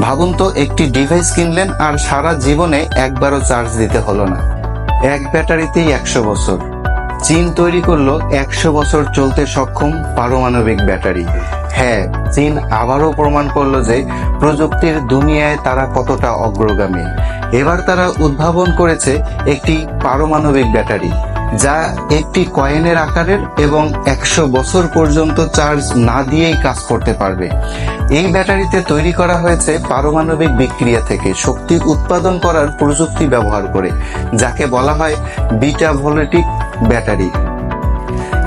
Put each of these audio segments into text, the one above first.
ভাবুন তো, একটি ডিভাইস কিনলেন আর সারা জীবনে একবারও চার্জ দিতে হলো না। এক ব্যাটারিতেই একশো বছর। চীন তৈরি করল একশো বছর চলতে সক্ষম পারমাণবিক ব্যাটারি। হ্যাঁ চীন আবারও প্রমাণ করল যে প্রযুক্তির দুনিয়ায় তারা কতটা অগ্রগামী। এবার তারা উদ্ভাবন করেছে একটি পারমাণবিক ব্যাটারি। যা একটি কয়েনের আকারের এবং একশো বছর পর্যন্ত চার্জ না দিয়েই কাজ করতে পারবে। এই ব্যাটারিতে তৈরি করা হয়েছে পারমাণবিক বিক্রিয়া থেকে শক্তি উৎপাদন করার প্রযুক্তি ব্যবহার করে, যাকে বলা হয় বিটা ভোলেটিক ব্যাটারি।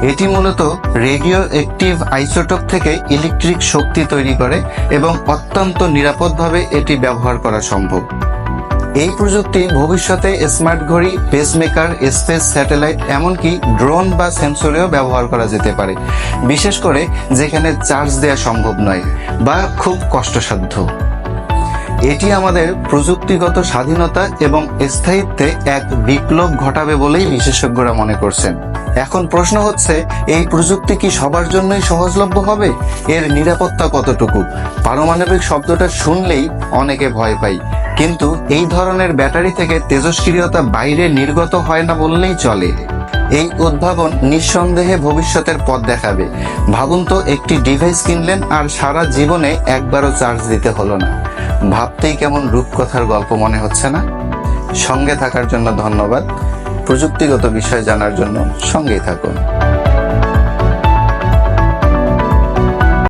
এটি মূলত রেডিও অ্যাক্টিভ আইসোটোপ থেকে ইলেকট্রিক শক্তি তৈরি করে এবং অত্যন্ত নিরাপদভাবে এটি ব্যবহার করা সম্ভব। এই প্রযুক্তি ভবিষ্যতে স্মার্ট ঘড়ি পেসমেকার স্পেস স্যাটেলাইট এমনকি ড্রোন বা সেন্সরেও ব্যবহার করা যেতে পারে। বিশেষ করে যেখানে চার্জ দেওয়া সম্ভব নয় বা খুব কষ্টসাধ্য। এটি আমাদের প্রযুক্তিগত স্বাধীনতা এবং স্থায়িত্বে এক বিপ্লব ঘটাবে বলেই বিশেষজ্ঞরা মনে করছেন। এখন প্রশ্ন হচ্ছে, এই প্রযুক্তি কি সবার জন্যই সহজলভ্য হবে? এর নিরাপত্তা কতটুকু? পারমাণবিক শব্দটা শুনলেই অনেকে ভয় পাই কিন্তু এই ধরনের ব্যাটারি থেকে তেজস্ক্রিয়তা বাইরে নির্গত হয় না বললেই চলে। এই উদ্ভাবন নিঃসন্দেহে ভবিষ্যতের পথ দেখাবে। ভাবুন তো, একটি ডিভাইস কিনলেন আর সারা জীবনে একবারও চার্জ দিতে হলো না। ভাবতেই কেমন রূপকথার গল্প মনে হচ্ছে না? সঙ্গে থাকার জন্য ধন্যবাদ। প্রযুক্তিগত বিষয় জানার জন্য সঙ্গেই থাকুন।